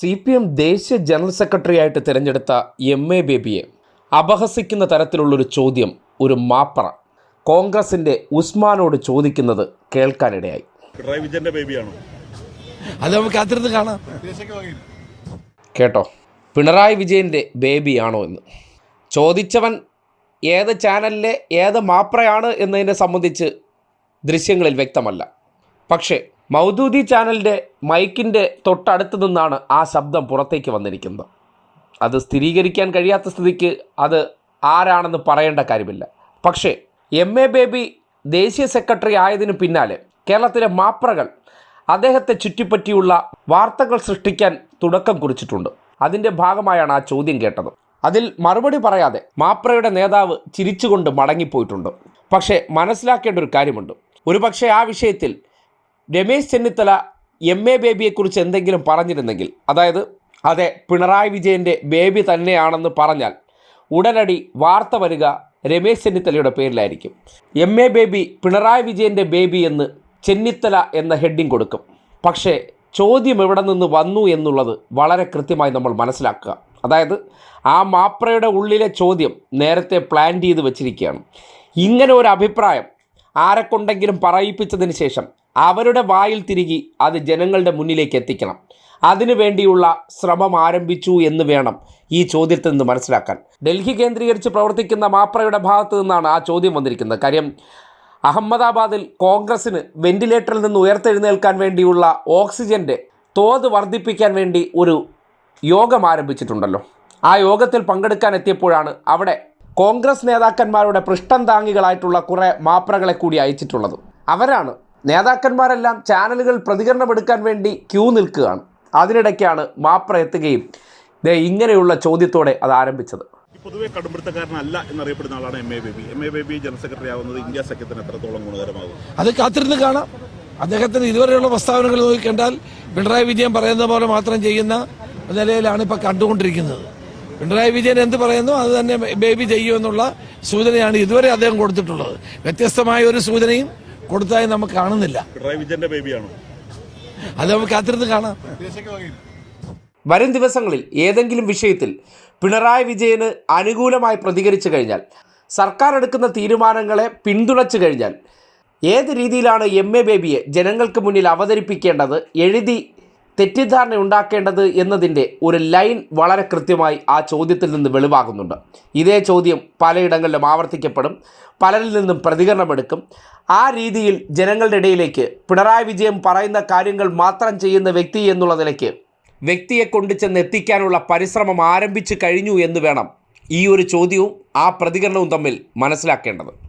C P M ദേശീയ general secretary ആയിട്ട് തിരഞ്ഞെടുത്ത എം എ ബേബിയെ അപഹസിക്കുന്ന തരത്തിലുള്ളൊരു ചോദ്യം ഒരു മാപ്പറ. കോൺഗ്രസിന്റെ ഉസ്മാനോട് ചോദിക്കുന്നത് കേൾക്കാനിടയായി. പിണറായി വിജയന്റെ ബേബിയാണോ? അത് നമുക്ക് കാത്തിരുന്ന് കാണാം. കേട്ടോ. പിണറായി വിജയന്റെ ബേബിയാണോ എന്ന്. ചോദിച്ചവൻ ഏത് ചാനലിലെ ഏത് മാപ്രയാണ് എന്നതിനെ സംബന്ധിച്ച് ദൃശ്യങ്ങളിൽ വ്യക്തമല്ല. പക്ഷേ മൗദൂദി ചാനലിന്റെ മൈക്കിന്റെ തൊട്ടടുത്ത് നിന്നാണ് ആ ശബ്ദം പുറത്തേക്ക് വന്നിരിക്കുന്നത്. അത് സ്ഥിരീകരിക്കാൻ കഴിയാത്ത സ്ഥിതിക്ക് അത് ആരാണെന്ന് പറയേണ്ട കാര്യമില്ല. പക്ഷേ എം എ ബേബി ദേശീയ സെക്രട്ടറി ആയതിന് പിന്നാലെ കേരളത്തിലെ മാപ്രകൾ അദ്ദേഹത്തെ ചുറ്റിപ്പറ്റിയുള്ള വാർത്തകൾ സൃഷ്ടിക്കാൻ തുടക്കം കുറിച്ചിട്ടുണ്ട്. അതിന്റെ ഭാഗമായാണ് ആ ചോദ്യം കേട്ടത്. അതിൽ മറുപടി പറയാതെ മാപ്രയുടെ നേതാവ് ചിരിച്ചുകൊണ്ട് മടങ്ങിപ്പോയിട്ടുണ്ട്. പക്ഷേ മനസ്സിലാക്കേണ്ട ഒരു കാര്യമുണ്ട്. ഒരുപക്ഷെ ആ വിഷയത്തിൽ രമേശ് ചെന്നിത്തല എം എ ബേബിയെക്കുറിച്ച് എന്തെങ്കിലും പറഞ്ഞിരുന്നെങ്കിൽ അതായത് അതെ പിണറായി വിജയന്റെ ബേബി തന്നെയാണെന്ന് പറഞ്ഞാൽ ഉടനടി വാർത്ത വരിക രമേശ് ചെന്നിത്തലയുടെ പേരിലായിരിക്കും. എം എ ബേബി പിണറായി വിജയന്റെ ബേബി എന്ന് ചെന്നിത്തല എന്ന ഹെഡിങ് കൊടുക്കും. പക്ഷേ ചോദ്യം എവിടെ നിന്ന് വന്നു എന്നുള്ളത് വളരെ കൃത്യമായി നമ്മൾ മനസ്സിലാക്കുക. അതായത് ആ മാപ്രയുടെ ഉള്ളിലെ ചോദ്യം നേരത്തെ പ്ലാൻ ചെയ്ത് വെച്ചിരിക്കുകയാണ്. ഇങ്ങനെ ഒരു അഭിപ്രായം ആരെക്കൊണ്ടെങ്കിലും പറയിപ്പിച്ചതിന് ശേഷം അവരുടെ വായിൽ തിരികി അത് ജനങ്ങളുടെ മുന്നിലേക്ക് എത്തിക്കണം. അതിനു വേണ്ടിയുള്ള ശ്രമം ആരംഭിച്ചു എന്ന് വേണം ഈ ചോദ്യത്തിൽ നിന്ന് മനസ്സിലാക്കാൻ. ഡൽഹി കേന്ദ്രീകരിച്ച് പ്രവർത്തിക്കുന്ന മാപ്രയുടെ ഭാഗത്തു നിന്നാണ് ആ ചോദ്യം വന്നിരിക്കുന്നത്. കാര്യം അഹമ്മദാബാദിൽ കോൺഗ്രസിന് വെന്റിലേറ്ററിൽ നിന്ന് ഉയർത്തെഴുന്നേൽക്കാൻ വേണ്ടിയുള്ള ഓക്സിജന്റെ തോത് വർദ്ധിപ്പിക്കാൻ വേണ്ടി ഒരു യോഗം ആരംഭിച്ചിട്ടുണ്ടല്ലോ. ആ യോഗത്തിൽ പങ്കെടുക്കാൻ എത്തിയപ്പോഴാണ് അവിടെ കോൺഗ്രസ് നേതാക്കന്മാരുടെ പൃഷ്ഠം താങ്ങികളായിട്ടുള്ള കുറേ മാപ്രകളെ കൂടി അയച്ചിട്ടുള്ളത്. അവരാണ് നേതാക്കന്മാരെല്ലാം ചാനലുകൾ പ്രതികരണമെടുക്കാൻ വേണ്ടി ക്യൂ നിൽക്കുകയാണ്. അതിനിടയ്ക്കാണ് മാപ്ര എത്തുകയും ദേ ഇങ്ങനെയുള്ള ചോദ്യത്തോടെ അത് ആരംഭിച്ചത്. പൊതുവെ കടുംപിടുത്തക്കാരനല്ല എന്നറിയപ്പെടുന്ന ആളാണ് M A Baby M A Baby general secretary ആവുന്നത് ഇന്ത്യ സഖ്യത്തിന് എത്രത്തോളം ഗുണകരമാകും? അത് കാത്തിരുന്ന് കാണാം. അദ്ദേഹത്തിന് ഇതുവരെയുള്ള പ്രസ്താവനകൾ നോക്കിക്കണ്ടാൽ പിണറായി വിജയൻ പറയുന്ന പോലെ മാത്രം ചെയ്യുന്ന നിലയിലാണ് ഇപ്പൊ കണ്ടുകൊണ്ടിരിക്കുന്നത്. പിണറായി വിജയൻ എന്ത് പറയുന്നു? അത് തന്നെ ബേബി ചെയ്യുമെന്നുള്ള സൂചനയാണ് ഇതുവരെ അദ്ദേഹം കൊടുത്തിട്ടുള്ളത്. വ്യത്യസ്തമായ ഒരു സൂചനയും കൊടുത്തതായി നമുക്ക് കാണുന്നില്ല. പിണറായി വിജയന്റെ ബേബിയാണോ അത് നമുക്ക് കാത്തിരുന്ന് കാണാം. വരും ദിവസങ്ങളിൽ ഏതെങ്കിലും വിഷയത്തിൽ പിണറായി വിജയന് അനുകൂലമായി പ്രതികരിച്ചു കഴിഞ്ഞാൽ സർക്കാർ എടുക്കുന്ന തീരുമാനങ്ങളെ പിന്തുണച്ചു കഴിഞ്ഞാൽ ഏത് രീതിയിലാണ് എം എ ബേബിയെ ജനങ്ങൾക്ക് മുന്നിൽ അവതരിപ്പിക്കേണ്ടത് എഴുതി തെറ്റിദ്ധാരണ ഉണ്ടാക്കേണ്ടത് എന്നതിന്റെ ഒരു ലൈൻ വളരെ കൃത്യമായി ആ ചോദ്യത്തിൽ നിന്ന് വെളിവാകുന്നുണ്ട്. ഇതേ ചോദ്യം പലയിടങ്ങളിലും ആവർത്തിക്കപ്പെടും പലരിൽ നിന്നും പ്രതികരണമെടുക്കും ആ രീതിയിൽ ജനങ്ങളുടെ ഇടയിലേക്ക് പിണറായി വിജയൻ പറയുന്ന കാര്യങ്ങൾ മാത്രം ചെയ്യുന്ന വ്യക്തി എന്നുള്ള നിലയ്ക്ക് വ്യക്തിയെ കൊണ്ടു ചെന്ന് എത്തിക്കാനുള്ള പരിശ്രമം ആരംഭിച്ചു കഴിഞ്ഞു എന്ന് വേണം ഈ ഒരു ചോദ്യവും ആ പ്രതികരണവും തമ്മിൽ മനസ്സിലാക്കേണ്ടത്.